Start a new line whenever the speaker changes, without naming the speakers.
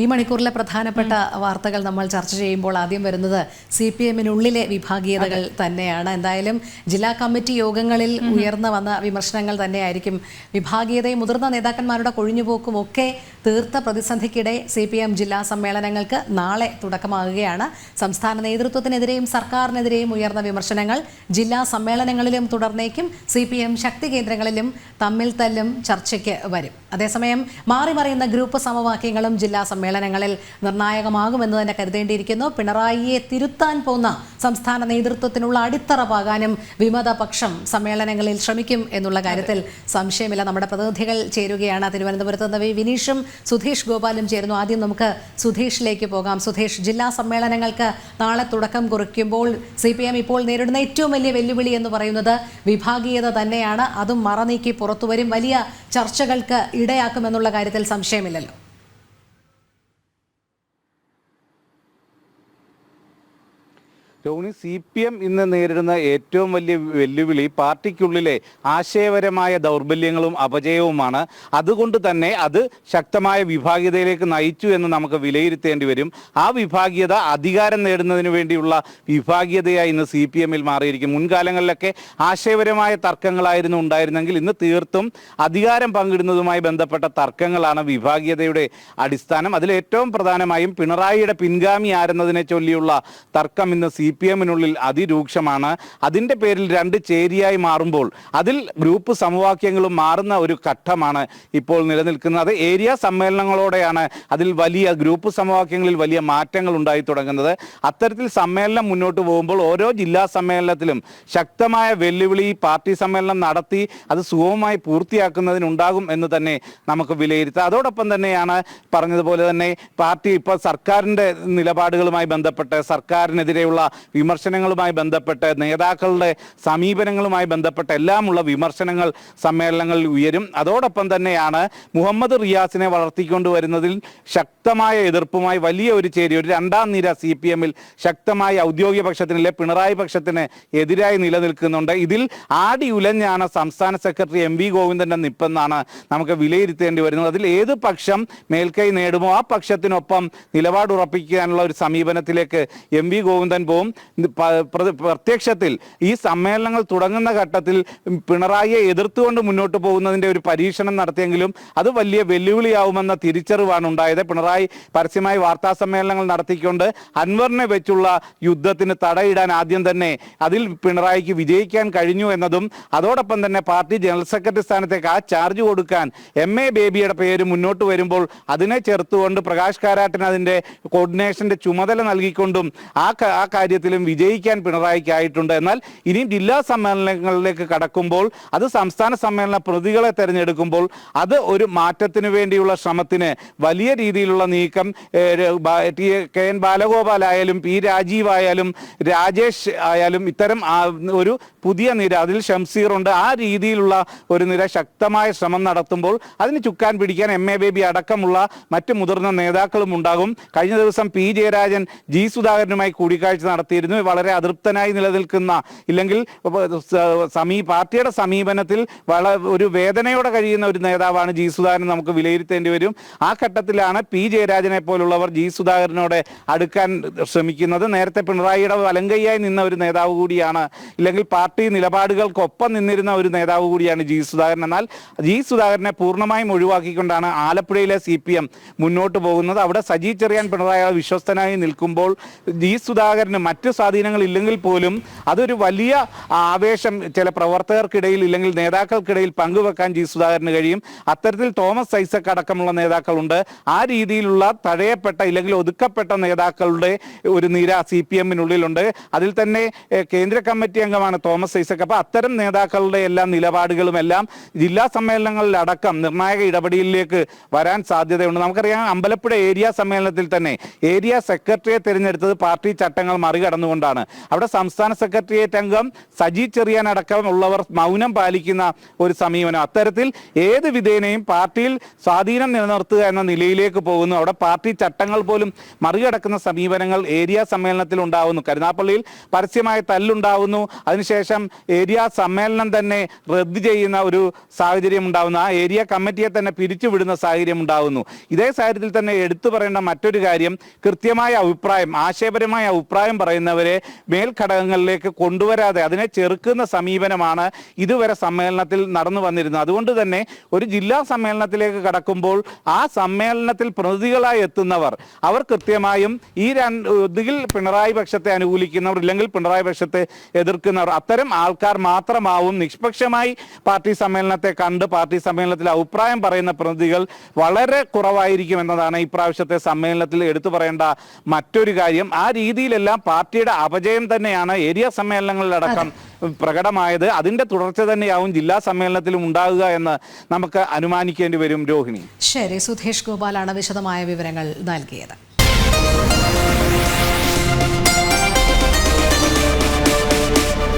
ഈ മണിക്കൂറിലെ പ്രധാനപ്പെട്ട വാർത്തകൾ നമ്മൾ ചർച്ച ചെയ്യുമ്പോൾ ആദ്യം വരുന്നത് സി പി എമ്മിനുള്ളിലെ വിഭാഗീയതകൾ തന്നെയാണ്. എന്തായാലും ജില്ലാ കമ്മിറ്റി യോഗങ്ങളിൽ ഉയർന്നു വന്ന വിമർശനങ്ങൾ തന്നെയായിരിക്കും. വിഭാഗീയതയും മുതിർന്ന നേതാക്കന്മാരുടെ കൊഴിഞ്ഞുപോക്കും ഒക്കെ തീർത്ത പ്രതിസന്ധിക്കിടെ സി പി എം ജില്ലാ സമ്മേളനങ്ങൾക്ക് നാളെ തുടക്കമാകുകയാണ്. സംസ്ഥാന നേതൃത്വത്തിനെതിരെയും സർക്കാരിനെതിരെയും ഉയർന്ന വിമർശനങ്ങൾ ജില്ലാ സമ്മേളനങ്ങളിലും തുടർന്നേക്കും. സി പി എം ശക്തി കേന്ദ്രങ്ങളിലും തമ്മിൽ തല്ലും ചർച്ചയ്ക്ക് വരും. അതേസമയം മാറി മറിയുന്ന ഗ്രൂപ്പ് സമവാക്യങ്ങളും ജില്ലാ സമ്മേളനങ്ങളിൽ നിർണായകമാകുമെന്ന് തന്നെ കരുതേണ്ടിയിരിക്കുന്നു. പിണറായിയെ തിരുത്താൻ പോകുന്ന സംസ്ഥാന നേതൃത്വത്തിനുള്ള അടിത്തറ പാകാനും വിമതപക്ഷം സമ്മേളനങ്ങളിൽ ശ്രമിക്കും എന്നുള്ള കാര്യത്തിൽ സംശയമില്ല. നമ്മുടെ പ്രതിനിധികൾ ചേരുകയാണ്. തിരുവനന്തപുരത്ത് നിന്ന് വി വിനീഷും സുധീഷ് ഗോപാലും ചേരുന്നു. ആദ്യം നമുക്ക് സുധീഷിലേക്ക് പോകാം. സുധീഷ് ജില്ലാ സമ്മേളനങ്ങൾക്ക് നാളെ തുടക്കം കുറിക്കുമ്പോൾ സി പി എം ഇപ്പോൾ നേരിടുന്ന ഏറ്റവും വലിയ വെല്ലുവിളി എന്ന് പറയുന്നത് വിഭാഗീയത തന്നെയാണ്. അതും മറനീക്കി പുറത്തുവരും. വലിയ ചർച്ചകൾക്ക് ഇടയാക്കുമെന്നുള്ള കാര്യത്തിൽ സംശയമില്ലല്ലോ.
ടോണി സി പി എം ഇന്ന് നേരിടുന്ന ഏറ്റവും വലിയ വെല്ലുവിളി പാർട്ടിക്കുള്ളിലെ ആശയപരമായ ദൗർബല്യങ്ങളും അപജയവുമാണ്. അതുകൊണ്ട് തന്നെ അത് ശക്തമായ വിഭാഗീയതയിലേക്ക് നയിച്ചു എന്ന് നമുക്ക് വിലയിരുത്തേണ്ടി വരും. ആ വിഭാഗീയത അധികാരം നേടുന്നതിന് വേണ്ടിയുള്ള വിഭാഗീയതയായി ഇന്ന് സി പി എമ്മിൽ മാറിയിരിക്കും. മുൻകാലങ്ങളിലൊക്കെ ആശയപരമായ തർക്കങ്ങളായിരുന്നു ഉണ്ടായിരുന്നെങ്കിൽ ഇന്ന് തീർത്തും അധികാരം പങ്കിടുന്നതുമായി ബന്ധപ്പെട്ട തർക്കങ്ങളാണ് വിഭാഗീയതയുടെ അടിസ്ഥാനം. അതിലേറ്റവും പ്രധാനമായും പിണറായിയുടെ പിൻഗാമി ആരെന്നതിനെ ചൊല്ലിയുള്ള തർക്കം ഇന്ന് സി പി എമ്മിനുള്ളിൽ അതിരൂക്ഷമാണ്. അതിന്റെ പേരിൽ രണ്ട് ചേരിയായി മാറുമ്പോൾ അതിൽ ഗ്രൂപ്പ് സമവാക്യങ്ങളും മാറുന്ന ഒരു ഘട്ടമാണ് ഇപ്പോൾ നിലനിൽക്കുന്നത്. ഏരിയ സമ്മേളനങ്ങളോടെയാണ് അതിൽ വലിയ ഗ്രൂപ്പ് സമവാക്യങ്ങളിൽ വലിയ മാറ്റങ്ങൾ ഉണ്ടായി തുടങ്ങുന്നത്. അത്തരത്തിൽ സമ്മേളനം മുന്നോട്ട് പോകുമ്പോൾ ഓരോ ജില്ലാ സമ്മേളനത്തിലും ശക്തമായ വെല്ലുവിളി പാർട്ടി സമ്മേളനം നടത്തി അത് സുഗമമായി പൂർത്തിയാക്കുന്നതിനുണ്ടാകും എന്ന് തന്നെ നമുക്ക് വിലയിരുത്താം. അതോടൊപ്പം തന്നെയാണ് പറഞ്ഞതുപോലെ തന്നെ പാർട്ടി ഇപ്പോൾ സർക്കാരിന്റെ നിലപാടുകളുമായി ബന്ധപ്പെട്ട് സർക്കാരിനെതിരെയുള്ള വിമർശനങ്ങളുമായി ബന്ധപ്പെട്ട് നേതാക്കളുടെ സമീപനങ്ങളുമായി ബന്ധപ്പെട്ട് എല്ലാമുള്ള വിമർശനങ്ങൾ സമ്മേളനങ്ങളിൽ ഉയരും. അതോടൊപ്പം തന്നെയാണ് മുഹമ്മദ് റിയാസിനെ വളർത്തിക്കൊണ്ടുവരുന്നതിൽ ശക്തമായ എതിർപ്പുമായി വലിയ ഒരു ചേരി. ഒരു രണ്ടാം നിര സി പി എമ്മിൽ ശക്തമായി ഔദ്യോഗിക പക്ഷത്തിനിലെ പിണറായി പക്ഷത്തിന് എതിരായി നിലനിൽക്കുന്നുണ്ട്. ഇതിൽ ആടി ഉലഞ്ഞാണ് സംസ്ഥാന സെക്രട്ടറി എം വി ഗോവിന്ദന്റെ നിപ്പെന്നാണ് നമുക്ക് വിലയിരുത്തേണ്ടി വരുന്നത്. അതിൽ ഏത് പക്ഷം മേൽക്കൈ നേടുമോ ആ പക്ഷത്തിനൊപ്പം നിലപാടുറപ്പിക്കാനുള്ള ഒരു സമീപനത്തിലേക്ക് എം വി ഗോവിന്ദൻ പോവും. പ്രത്യക്ഷത്തിൽ ഈ സമ്മേളനങ്ങൾ തുടങ്ങുന്ന ഘട്ടത്തിൽ പിണറായിയെ എതിർത്തുകൊണ്ട് മുന്നോട്ട് പോകുന്നതിന്റെ ഒരു പരീക്ഷണം നടത്തിയെങ്കിലും അത് വലിയ വെല്ലുവിളിയാവുമെന്ന തിരിച്ചറിവാണ് ഉണ്ടായത്. പിണറായി പരസ്യമായി വാർത്താ സമ്മേളനങ്ങൾ നടത്തിക്കൊണ്ട് അൻവറിനെ വെച്ചുള്ള യുദ്ധത്തിന് തടയിടാൻ ആദ്യം തന്നെ അതിൽ പിണറായിക്ക് വിജയിക്കാൻ കഴിഞ്ഞു എന്നതും അതോടൊപ്പം തന്നെ പാർട്ടി ജനറൽ സെക്രട്ടറി സ്ഥാനത്തേക്ക് ആ ചാർജ് കൊടുക്കാൻ എം എ ബേബിയുടെ പേര് മുന്നോട്ട് വരുമ്പോൾ അതിനെ ചേർത്തുകൊണ്ട് പ്രകാശ് കാരാട്ടിന് അതിന്റെ കോർഡിനേഷന്റെ ചുമതല നൽകിക്കൊണ്ടും ആ ആ ആ കാര്യത്തിലും വിജയിക്കാൻ പിണറായിക്കായിട്ടുണ്ട്. എന്നാൽ ഇനിയും ജില്ലാ സമ്മേളനങ്ങളിലേക്ക് കടക്കുമ്പോൾ അത് സംസ്ഥാന സമ്മേളന പ്രതികളെ തെരഞ്ഞെടുക്കുമ്പോൾ അത് ഒരു മാറ്റത്തിന് വേണ്ടിയുള്ള ശ്രമത്തിന് വലിയ രീതിയിലുള്ള നീക്കം കെ എൻ ബാലഗോപാൽ ആയാലും പി രാജീവ് ആയാലും രാജേഷ് ആയാലും ഇത്തരം ഒരു പുതിയ നിര അതിൽ ഷംസീറുണ്ട്. ആ രീതിയിലുള്ള ഒരു നിര ശക്തമായ ശ്രമം നടത്തുമ്പോൾ അതിന് ചുക്കാൻ പിടിക്കാൻ എം എ ബേബി അടക്കമുള്ള മറ്റ് മുതിർന്ന നേതാക്കളും ഉണ്ടാകും. കഴിഞ്ഞ ദിവസം പി ജയരാജൻ ജി സുധാകരനുമായി കൂടിക്കാഴ്ച നടത്തിയിരുന്നു വളരെ അതൃപ്തനായി നിലനിൽക്കുന്ന ഇല്ലെങ്കിൽ സമീ പാർട്ടിയുടെ സമീപനത്തിൽ വള ഒരു വേദനയോടെ കഴിയുന്ന ഒരു നേതാവാണ് ജി സുധാകരൻ നമുക്ക് വിലയിരുത്തേണ്ടി വരും. ആ ഘട്ടത്തിലാണ് പി ജയരാജനെ പോലുള്ളവർ ജി സുധാകരനോട് അടുക്കാൻ ശ്രമിക്കുന്നത്. നേരത്തെ പിണറായിയുടെ വലങ്കയ്യായി നിന്ന ഒരു നേതാവ് കൂടിയാണ് ഇല്ലെങ്കിൽ പാർട്ടി നിലപാടുകൾക്കൊപ്പം നിന്നിരുന്ന ഒരു നേതാവ് കൂടിയാണ് ജി സുധാകരൻ. എന്നാൽ ജി സുധാകരനെ പൂർണമായും ഒഴിവാക്കിക്കൊണ്ടാണ് ആലപ്പുഴയിലെ സി പി എം മുന്നോട്ട് പോകുന്നത്. അവിടെ സജി ചെറിയാൻ പിണറായി വിശ്വസ്തനായി നിൽക്കുമ്പോൾ ജി സുധാകരന് മറ്റു സ്വാധീനങ്ങൾ ഇല്ലെങ്കിൽ പോലും അതൊരു വലിയ ആവേശം ചില പ്രവർത്തകർക്കിടയിൽ ഇല്ലെങ്കിൽ നേതാക്കൾക്കിടയിൽ പങ്കുവെക്കാൻ ജി സുധാകരന് കഴിയും. അത്തരത്തിൽ തോമസ് ഐസക് അടക്കമുള്ള നേതാക്കളുണ്ട്. ആ രീതിയിലുള്ള തഴയപ്പെട്ട ഇല്ലെങ്കിൽ ഒതുക്കപ്പെട്ട നേതാക്കളുടെ ഒരു നിര സി പി എമ്മിനുള്ളിലുണ്ട്. അതിൽ തന്നെ കേന്ദ്ര കമ്മിറ്റി അംഗമാണ് തോമസ് ഐസക്. അപ്പോൾ അത്തരം നേതാക്കളുടെ എല്ലാ നിലപാടുകളും എല്ലാം ജില്ലാ സമ്മേളനങ്ങളിലടക്കം നിർണായക ഇടപെടലിലേക്ക് വരാൻ സാധ്യതയുണ്ട്. നമുക്കറിയാം അമ്പലപ്പുഴ ഏരിയ സമ്മേളനത്തിൽ തന്നെ ഏരിയ സെക്രട്ടറിയെ തിരഞ്ഞെടുത്തത് പാർട്ടി ചട്ടങ്ങൾ മറികട മറികടന്നുകൊണ്ടാണ് അവിടെ സംസ്ഥാന സെക്രട്ടേറിയറ്റ് അംഗം സജി ചെറിയാൻ അടക്കമുള്ളവർ മൗനം പാലിക്കുന്ന ഒരു സമീപനം. അത്തരത്തിൽ ഏത് വിധേനയും പാർട്ടിയിൽ സ്വാധീനം നിലനിർത്തുക എന്ന നിലയിലേക്ക് പോകുന്നു. അവിടെ പാർട്ടി ചട്ടങ്ങൾ പോലും മറികടക്കുന്ന സമീപനങ്ങൾ ഏരിയ സമ്മേളനത്തിൽ ഉണ്ടാവുന്നു. കരുനാപ്പള്ളിയിൽ പരസ്യമായ തല്ലുണ്ടാവുന്നു. അതിനുശേഷം ഏരിയ സമ്മേളനം തന്നെ റദ്ദ് ചെയ്യുന്ന ഒരു സാഹചര്യം ഉണ്ടാവുന്നു. ആ ഏരിയ കമ്മിറ്റിയെ തന്നെ പിരിച്ചുവിടുന്ന സാഹചര്യം ഉണ്ടാവുന്നു. ഇതേ സാഹചര്യത്തിൽ തന്നെ എടുത്തു പറയേണ്ട മറ്റൊരു കാര്യം കൃത്യമായ അഭിപ്രായം ആശയപരമായ അഭിപ്രായം പറയുന്നവരെ മേൽഘടകങ്ങളിലേക്ക് കൊണ്ടുവരാതെ അതിനെ ചെറുക്കുന്ന സമീപനമാണ് ഇതുവരെ സമ്മേളനത്തിൽ നടന്നു വന്നിരുന്നത്. അതുകൊണ്ട് തന്നെ ഒരു ജില്ലാ സമ്മേളനത്തിലേക്ക് കടക്കുമ്പോൾ ആ സമ്മേളനത്തിൽ പ്രതിനിധികളായി എത്തുന്നവർ അവർ കൃത്യമായും ഈ രണ്ട് ഒന്നുകിൽ പിണറായി പക്ഷത്തെ അനുകൂലിക്കുന്നവർ ഇല്ലെങ്കിൽ പിണറായി പക്ഷത്തെ എതിർക്കുന്നവർ അത്തരം ആൾക്കാർ മാത്രമാവും നിഷ്പക്ഷമായി പാർട്ടി സമ്മേളനത്തെ കണ്ട് പാർട്ടി സമ്മേളനത്തിൽ അഭിപ്രായം പറയുന്ന പ്രതിനിധികൾ വളരെ കുറവായിരിക്കും എന്നതാണ് ഇപ്രാവശ്യത്തെ സമ്മേളനത്തിൽ എടുത്തു പറയേണ്ട മറ്റൊരു കാര്യം. ആ രീതിയിലെല്ലാം പാർട്ടിയുടെ അപജയം തന്നെയാണ് ഏരിയ സമ്മേളനങ്ങളിലടക്കം പ്രകടമായത്. അതിന്റെ തുടർച്ച തന്നെയാവും ജില്ലാ സമ്മേളനത്തിലും ഉണ്ടാകുക എന്ന് നമുക്ക് അനുമാനിക്കേണ്ടി വരും രോഹിണി.
ശരി സുധേഷ് ഗോപാലാണ് വിശദമായ വിവരങ്ങൾ നൽകിയത്.